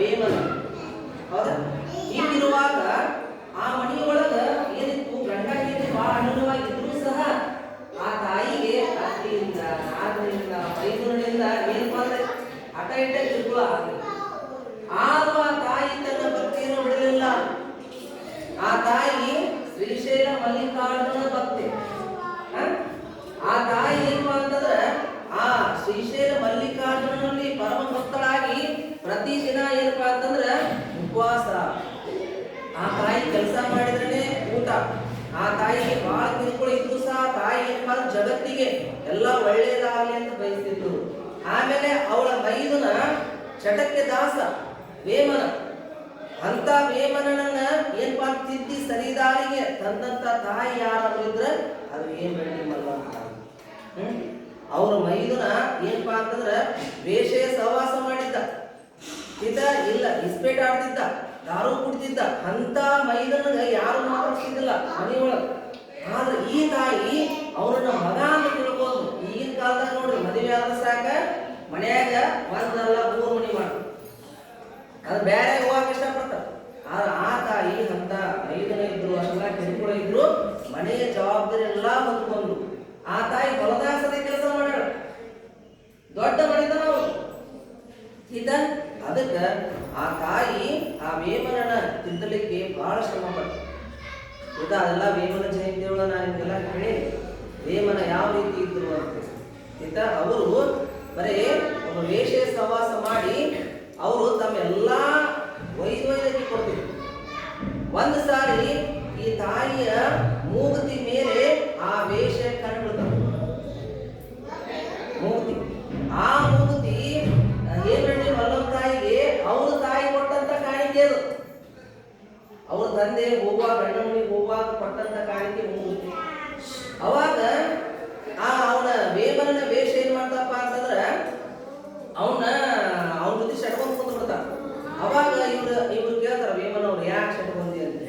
ವೇಮನ ಹೌದಾ? ಹೀಗಿರುವಾಗ ಆ ಮನೆಯೊಳಗ ಏನಿತ್ತು? ಗಂಡ ಹೆಂಡತಿ ಬಹಳ ಅನುಭವಾಗಿದ್ರು ಸಹ ಆ ತಾಯಿಗೆ ಅತ್ತಿಯಿಂದ ನಾಗರಿಂದ ಮೈದೂರಿನಿಂದ ಏನಪ್ಪ ಅಂದ್ರೆ ಹಠ ಇಟ್ಟ ಕಿರುಕುಳ ಆದ್ರೂ ಆ ತಾಯಿ ತನ್ನ ಭಕ್ತಿಯನ್ನು ಬಿಡಲಿಲ್ಲ. ಆ ತಾಯಿ ಶ್ರೀಶೈಲ ಮಲ್ಲಿಕಾರ್ಜುನ ಭಕ್ತಿ? ಆ ತಾಯಿ ಏನು ಅಂತಂದ್ರೆ ಆ ಶ್ರೀಶೈಲ ಮಲ್ಲಿಕಾರ್ಜುನಲ್ಲಿ ಪರಮ ಭಕ್ತಳಾಗಿ ಪ್ರತಿದಿನ ಏನಪ್ಪಾ ಅಂತಂದ್ರೆ ಉಪವಾಸ. ಆ ತಾಯಿ ಕೆಲಸ ಮಾಡಿದ್ರೇನೆ ಊಟ. ಆ ತಾಯಿಗೆ ಬಹಳ ಕಿರುಕುಳ ಇದ್ರು ಸಹ ತಾಯಿ ಏನಪ್ಪಾ ಜಗತ್ತಿಗೆ ಎಲ್ಲ ಒಳ್ಳೇದಾಗಲಿ ಅಂತ ಬಯಸ್ತಿದ್ರು ಆಮೇಲೆ ಅವಳ ಮೈದುನ ಚಟಕ್ಕೆ ದಾಸ, ವೇಮನ. ಅಂತ ವೇಮನನ್ನ ಏನ್ಪಾ ತಿದ್ದಿ ಸರಿದಾರಿಗೆ ತಂದಂತ ತಾಯಿ ಯಾರಾದ್ರೂ ಇದ್ರೆ ಅದು ಏನ್ ಅಂತ ಹ್ಮ್? ಅವ್ರ ಮೈದುನ ಏನಪ್ಪಾ ಅಂತಂದ್ರ ವೇಷ ಸಹವಾಸ ಮಾಡಿದ್ದ. ಈತ ಇಲ್ಲ, ಇಸ್ಪೇಟ್ ಆಡ್ತಿದ್ದ, ದಾರು ಕುಡ್ತಿದ್ದ, ಅಂತ ಮೈದನಗ ಯಾರು ಮಾತಾಡ್ತಿದ್ದಿಲ್ಲ ಮನೆಯೊಳಗೆ. ಆದ್ರೆ ಈ ತಾಯಿ ಅವರನ್ನ ಮಗ ಅಂತ ತಿಳ್ಬೋದು ಈಗಿನ ಕಾಲದಾಗ ನೋಡ್ರಿ, ಮದುವೆ ಆದ್ರೆ ಸಾಕ ಮನ್ಯಾಗ ಒಂದಲ್ಲ ಮೂರು ಮನಿ ಮಾಡ. ಅದು ಬೇರೆ ಹೋಗಕ್ಕೆ ಇಷ್ಟಪಡ್ತಾರೆ ಆದ್ರೆ ಆ ತಾಯಿ ಅಂತ ಐದನ ಇದ್ರು ಅಷ್ಟೆಲ್ಲ ಕಿರುಕುಳ ಇದ್ರು, ಮನೆಯ ಜವಾಬ್ದಾರಿ ಎಲ್ಲ ಹೊತ್ಕೊಂಡು ಆ ತಾಯಿ ಹೊಲದಾಗ ಸದ ಕೆಲಸ ಮಾಡ್ಯಾಳ ದೊಡ್ಡ ಮನೆತನ ಅವ್ರು. ಇದ ಅದಕ್ಕ ಆ ತಾಯಿ ಆ ವೇಮನನ ತಿದ್ದಲಿಕ್ಕೆ ಬಹಳ ಶ್ರಮ ಪಟ್ಟ ಇದ ಅದೆಲ್ಲ ವೇಮನ ಜಯಂತಿ ಒಳಗ ನಾನು ನಿಮ್ಗೆಲ್ಲ ಹೇಳಿ ವೇಮನ ಯಾವ ರೀತಿ ಇದ್ರು ಅಂತ. ಆಯ್ತಾ ಅವರು ಬರೇ ಒಬ್ಬ ವೇಷ ಸಹವಾಸ ಮಾಡಿ ಅವರು ತಮ್ಮೆಲ್ಲಾ ವೈದ್ಯ ವೈದ್ಯಕ್ಕೆ ಕೊಡ್ತಿದ್ರು. ಒಂದು ಸಾರಿ ಈ ತಾಯಿಯ ಮೂಗುತಿ ಮೇಲೆ ಆ ವೇಷ ಕಂಡುಬಿಡ್ತಾರೆ ಮೂಗುತಿ ಆ ಮೂಗುತಿ ಏನ್ರಿ ಮಲ್ಲಮ್ಮ ತಾಯಿಗೆ ಅವ್ರ ತಾಯಿ ಕೊಟ್ಟಂತ ಕಾಣಿಕೆ ಅದು ಅವ್ರ ತಂದೆ ಹೋಗುವಾಗ ಗಂಡ ಮನೆಗೆ ಹೋಗುವಾಗ ಕೊಟ್ಟಂತ ಕಾಣಿಕೆ ಮೂಗುತಿ ಅವಾಗ ಆ ಅವನ ವೇಮನ ವೇಷ ಏನ್ ಮಾಡ್ತಪ್ಪ ಅಂತಂದ್ರ ಅವನ ಅವನ ಜೊತೆ ಶಟ್ಕೊಂಡ್ ಕುಂತ ಬಿಡ್ತಾನ ಅವಾಗ ಇವ್ರು ಕೇಳ್ತಾರ ವೇಮನ ಅವ್ರು ಯಾಕೆ ಶಟ್ಕೊಂಡಿ ಅಂತ.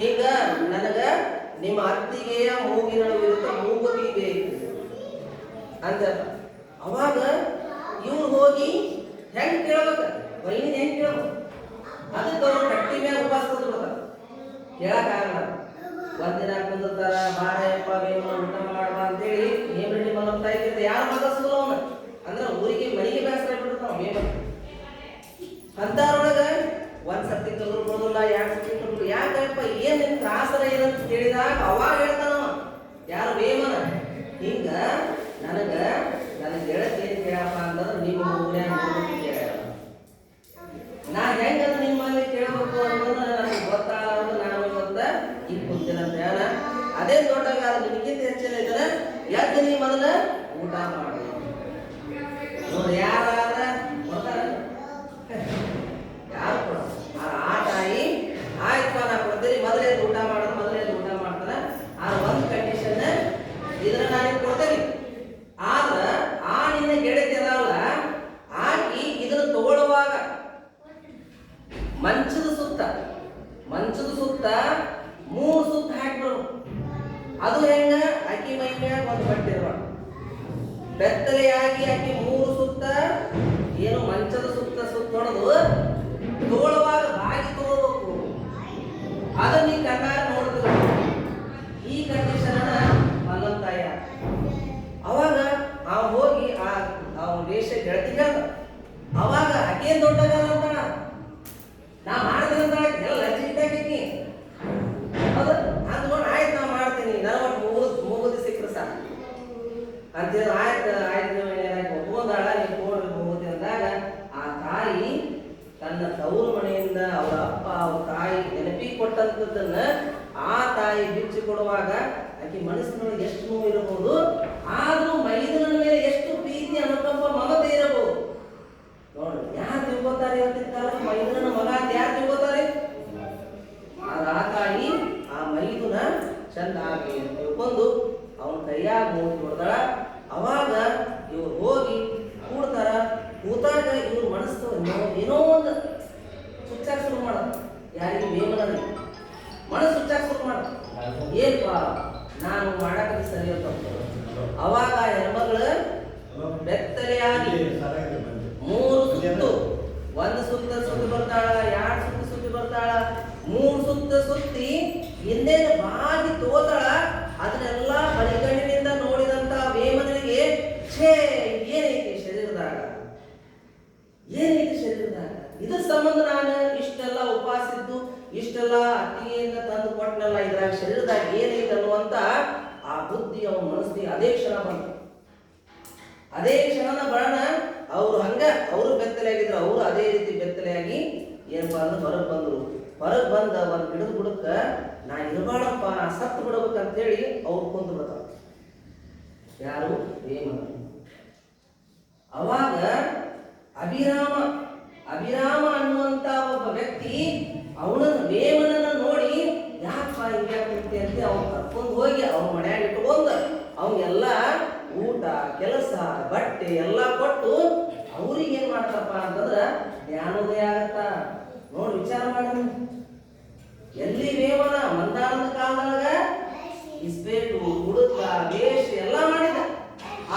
ಈಗ ನನಗ ನಿಮ್ಮ ಅತ್ತಿಗೆಯ ಮೂಗಿನ ವಿರುದ್ಧ ಮೂಗುತಿ ಬೇಕು. ಅಂತ ಅವಾಗ ಇವ್ರು ಹೋಗಿ ಹೆಂಗ್ ಕೇಳ್ಬೇಕ? ವೈನಿ ಹೆಂಗ್ ಕೇಳ್ಬೇಕು? ಅದಕ್ಕೆ ಅವ್ರು ಕಟ್ಟಿ ಮೇಲೆ ಉಪವಾಸ ಬಿಡ್ತಾರ ಕೇಳಕ್ಕಾಗಲ್ಲ ಒಂದಿನ ಕುಂದಿರ್ತಾರ ಬಾರಪ್ಪ ಬೇವ ಊಟ ಮಾಡುವ ಅಂತೇಳಿ ನೇಮರೆಡ್ಡಿ ಮಲ್ಲಮ್ಮ ಇದ್ದ ಯಾರು ಮಗಸ್ತು ಅವನ ಅಂದ್ರೆ ಊರಿಗೆ ಮನೆಗೆ ಬೇಸರ ಬಿಡ್ತಾವ ಮೇವ ಅಂತಾರೊಳಗೆ ಕೊಡೋದಿಲ್ಲ ಯಾಕೆ ಕದ್ರು ಯಾಕಪ್ಪ, ಏನ್ ತ್ರಾಸರ ಏನಂತ ಕೇಳಿದಾಗ ಅವಾಗ ಹೇಳ್ತಾನ ಯಾರು ವೇಮನ? ಹಿಂಗ ನನಗ, ನನಗೆ ಗೆಳತಿ ಏನ್ ಕೇಳಪ್ಪ ಅಂತಂದ್ರೆ ನಿಮ್ಮ ಕೇಳ್ಯಾಳ. ನಾ ಹೆಂಗ ನಿಮ್ಮಲ್ಲಿ ಕೇಳಬೇಕು ಅನ್ನೋದು ನನಗೆ ಗೊತ್ತಾಗ ನಾನು ಇವತ್ತ ಈಗ ಕುಂತಿನ ಧ್ಯಾನ ಅದೇ ದೊಡ್ಡಗಾರ ನಿಮಗಿಂತ ಹೆಚ್ಚಿನ ಇದ್ರೆ ಎದ್ದು ನೀ ಮೊದಲ ಊಟ ಮಾಡಿ. ನೋಡಿ ಬೆತ್ತಲೆಯಾಗಿ ಆಕಿ ಮೂರು ಸುತ್ತ ಏನು ಮಂಚದ ಸುತ್ತ ಸುತ್ತ ಹೊಡೆದು ತಗೊಳ್ಳುವಾಗ ಬಾಗಿ ತೋಳ್ಬೇಕು ಅದನ್ನ ನೀ ಕಣ್ಣಾರ ನೋಡ್ತಿದ್ರು ಈ ಕಂಡೀಷನ್ ಮಲ್ಲನ್ ತಾಯ ಅವಾಗ ಅವ ಹೋಗಿ ಆ ಅವ್ನ ವೇಷ ಗೆಳತಿ ಹೇಳ್ದ ಅವಾಗ ಆಕೇನ್ ದೊಡ್ಡಗಾರ ಅಂತಾಳ ನಾ ಮಾಡ್ತೀನಿ ಅಂತ ಎಲ್ಲ ಲಜ್ಜಿದ್ದಾಕಿ ಹೌದು ಅಂದ್ಕೊಂಡು ಆಯ್ತು ನಾ ಮಾಡ್ತೀನಿ ನಾನು ಒಟ್ಟು ಮೂಗುದ್ ಮೂಗುದಿ ಸಿಕ್ಕರೆ ಸಾಕು ಅಂತೇಳಿ ಆಯ್ತು ಆಯ್ತು ಏನಾಯ್ತು ಒಪ್ಕೊಂಡಾಳ ನೀವು ಕೊಡ್ರಿ ಮೂಗುದಿ ಅಂದಾಗ ಆ ತಾಯಿ ತನ್ನ ತವರು ಮನೆಯಿಂದ ಅವರ ಅಪ್ಪ ಅವ್ರ ತಾಯಿ ನೆನಪಿಗೆ ಆ ತಾಯಿ ಬಿಚ್ಚಿ ಕೊಡುವಾಗ ಆಕೆ ಮನಸ್ಸಿನೊಳಗೆ ಎಷ್ಟು ನೋವು ಇರಬಹುದು? ಆದ್ರೂ ಮೈದನ ಮೇಲೆ ಎಷ್ಟು ಪ್ರೀತಿ ಅನುಕಂಪ ಮಮತೆ ಇರಬಹುದು? ನೋಡಿ, ಯಾರು ತಿಳ್ಕೊತಾರೆ ಇವತ್ತಿನ ಕಾಲಕ್ಕೆ ಮೈದನ ಮಗ ಅಂತ ಯಾರು ತಿಳ್ಕೊತಾರೆ? ಆ ತಾಯಿ ಆ ಮೈದುನ ಆಗಿ ತಿಳ್ಕೊಂಡು ಅವನ ಕೈಯಾಗ ಮೂಗಿ ಕೊಡ್ತಾಳ ಅವಾಗ ಇವ್ರು ಹೋಗಿ ಕೂಡ್ತಾರ. ಕೂತಾಗ ಇವ್ರು ಮನಸ್ಸು ಏನೋ- ಒಂದು ಸುಚ್ಚಾಕ ಶುರು ಮಾಡ ಯಾರಿಗೆ ಬೇಮನಲ್ಲಿ ಮನಸ್ಸು ಚಾಕ್ಸ್ಬೇಕು ಮಾಡ. ಏನಪ್ಪ ನಾನು ಮಾಡಕ್ಕೆ ಸರಿ ಅಂತ ಅವಾಗ ಹೆಣ್ಮಗಳು ಬೆತ್ತಲೆಯಾಗಿ ಮೂರು ಸುತ್ತು, ಒಂದು ಸುತ್ತ ಸುತ್ತಿ ಬರ್ತಾಳ, ಎರಡು ಸುತ್ತ ಸುತ್ತಿ ಬರ್ತಾಳ, ಮೂರು ಸುತ್ತ ಸುತ್ತಿ ಹಿಂದೆ ಬಾಗಿ ತೋತಾಳ, ಅದನ್ನೆಲ್ಲ ಬಲಿಗಣ್ಣಿನಿಂದ ನೋಡಿದಂತ ವೇಮನಿಗೆ ಛೇ, ಏನೈತಿ ಶರೀರದಾಗ? ಏನೈತಿ ಶರೀರದಾಗ? ಇದ್ರ ಸಂಬಂಧ ನಾನು ಇಷ್ಟೆಲ್ಲ ಉಪವಾಸಿದ್ದು ಇಷ್ಟೆಲ್ಲ ಅಟ್ಟಿಗೆಯಿಂದ ತಂದು ಕೊಟ್ಟನಲ್ಲ ಇದ್ರಾಗ ಶರೀರದಾಗ ಏನೈತಿ ಅನ್ನುವಂತ ಆ ಬುದ್ಧಿ ಅವನ ಮನಸ್ಸಿಗೆ ಅದೇ ಕ್ಷಣ ಬಂತು. ಅದೇ ಕ್ಷಣನ ಬರೋಣ ಅವ್ರು ಹಂಗ ಅವರು ಬೆತ್ತಲೆಯಾಗಿದ್ರು ಅವರು ಅದೇ ರೀತಿ ಬೆತ್ತಲೆಯಾಗಿ ಏನಪ್ಪಾ ಅಂದ್ರೆ ಹೊರಗೆ ಬಂದ್ರು. ಹೊರಗೆ ಬಂದ ಒಂದು ಗಿಡದ ಬುಡಕ್ಕ ನಾ ಇರಬಾಳಪ್ಪ ನಾ ಸತ್ತು ಬಿಡ್ಬೇಕಂತ ಹೇಳಿ ಅವ್ರು ಕುಂತು ಬಿಡ್ತಾರ. ಯಾರು? ವೇಮನ ಅವಾಗ ಅಭಿರಾಮ ಅಭಿರಾಮ ಅನ್ನುವಂತ ಒಬ್ಬ ವ್ಯಕ್ತಿ ಅವನನ್ನ ವೇಮನನ್ನ ನೋಡಿ ಯಾಕಪ್ಪ ಹಿಂಗೆ ಆಗ್ತೈತಿ ಅಂತ ಅವ್ನು ಕರ್ಕೊಂಡು ಹೋಗಿ ಅವ್ನ ಮನ್ಯಾಗ ಇಟ್ಕೊಂಡ ಅವನ್ಗೆಲ್ಲ ಊಟ ಕೆಲಸ ಬಟ್ಟೆ ಎಲ್ಲ ಕೊಟ್ಟು ಅವ್ರಿಗೆ ಏನ್ ಮಾಡ್ತಾರಪ್ಪ ಅಂತಂದ್ರ ಜ್ಞಾನೋದಯ ಆಗತ್ತ? ನೋಡಿ ವಿಚಾರ ಮಾಡಿ. ಎಲ್ಲಿ ರೇವನ ಮಂದಾನದ ಕಾಲದೊಳಗ? ಇಸ್ಬೇಟು ಹುಡುಕ ವೇಷ ಎಲ್ಲ ಮಾಡಿದ.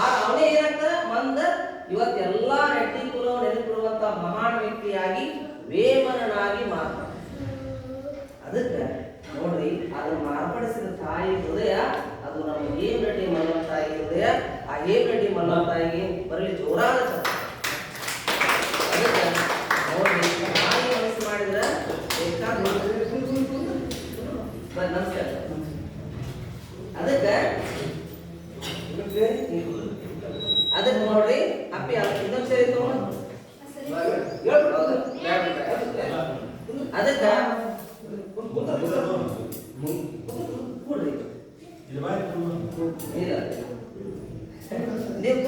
ಆ ಅವನೇ ಏನಂತ? ಮಂದ, ಇವತ್ತೆಲ್ಲ ನೆಟ್ಟಿ ಕುಲ ನೆನಪಿರುವಂತ ಮಹಾನ್ ವ್ಯಕ್ತಿಯಾಗಿ ವೇಮನನಾಗಿ ಮಾರ್ಪ ಅದಕ್ಕೆ ನೋಡ್ರಿ, ಅದನ್ನ ಮಾರ್ಪಡಿಸಿದ ತಾಯಿ ಹೃದಯ, ಅದು ನಮ್ಮ ಏನ್ ರೆಡ್ಡಿ ಮಲ್ಲಮ್ಮ ತಾಯಿ ಹೃದಯ. ಆ ಏಮ್ ರೆಡ್ಡಿ ಮಲ್ಲಮ್ಮ ತಾಯಿಗೆ ಬರಲಿ ಜೋರಾದ ಚಪ್ಪ ಅದಕ್ಕೆ ನೋಡ್ರಿ ತಾಯಿ ಮನಸ್ಸು ಮಾಡಿದ್ರ ಬೇಕಾದ್ ಮಾಡ್ತಾರೆ. ಬನ್ನಿ, ನಮಸ್ಕಾರ ಅದಕ್ಕೆ ಅದಕ್ಕೆ ನೋಡ್ರಿ ಅಪ್ಪಿ ಅದು ಇನ್ನೊಂದು ಸರಿ ತಗೊಂಡು ಅದಕ್ಕ ನೀವು ಕೂಡ್ರಿ ನೀವು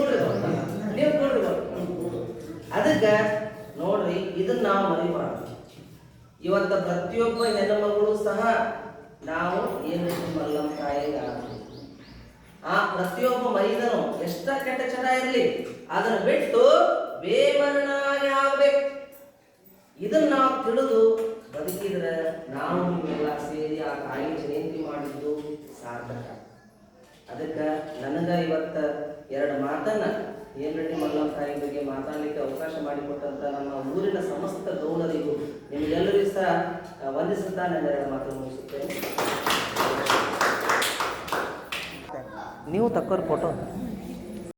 ಇದನ್ನ ನಾವು ಮರಿಬಾರ್ದು ಇವತ್ತ ಪ್ರತಿಯೊಬ್ಬ ಹೆಣ್ಣು ಮಗಳು ಸಹ ನಾವು ಏನು ಮಲ್ಲಮ್ಮ ತಾಯಿಗೆ ಆಗ್ತೀವಿ. ಆ ಪ್ರತಿಯೊಬ್ಬ ಮೈದನು ಎಷ್ಟ ಕೆಟ್ಟ ಚಟ ಇರಲಿ, ಅದನ್ನು ಬಿಟ್ಟು ಬೇಮರನಾಗಿ ಆಗ್ಬೇಕು ಇದನ್ನ ನಾವು ತಿಳಿದು ಬದುಕಿದ್ರೆ ನಾವು ನಿಮ್ಮೆಲ್ಲ ಸೇರಿ ಆ ತಾಯಿ ಜಯಂತಿ ಮಾಡಿದ್ದು ಸಾರ್ಥಕ. ಅದಕ್ಕೆ ನನಗೆ ಇವತ್ತ ಎರಡು ಮಾತನ್ನ ಏನ್ರೆಡ್ಡಿ ಮಲ್ಲಮ್ಮ ತಾಯಿ ಬಗ್ಗೆ ಮಾತಾಡಲಿಕ್ಕೆ ಅವಕಾಶ ಮಾಡಿಕೊಟ್ಟಂತ ನಮ್ಮ ಊರಿನ ಸಮಸ್ತ ಗೌಡರಿಗೂ ನಿಮಗೆಲ್ಲರಿಗೂ ಸಹ ವಂದಿಸುತ್ತಾ ನಾನು ಎರಡು ಮಾತು ಮುಗಿಸುತ್ತೇನೆ. ನೀವು ತಕ್ಕೋರು ಫೋಟೋ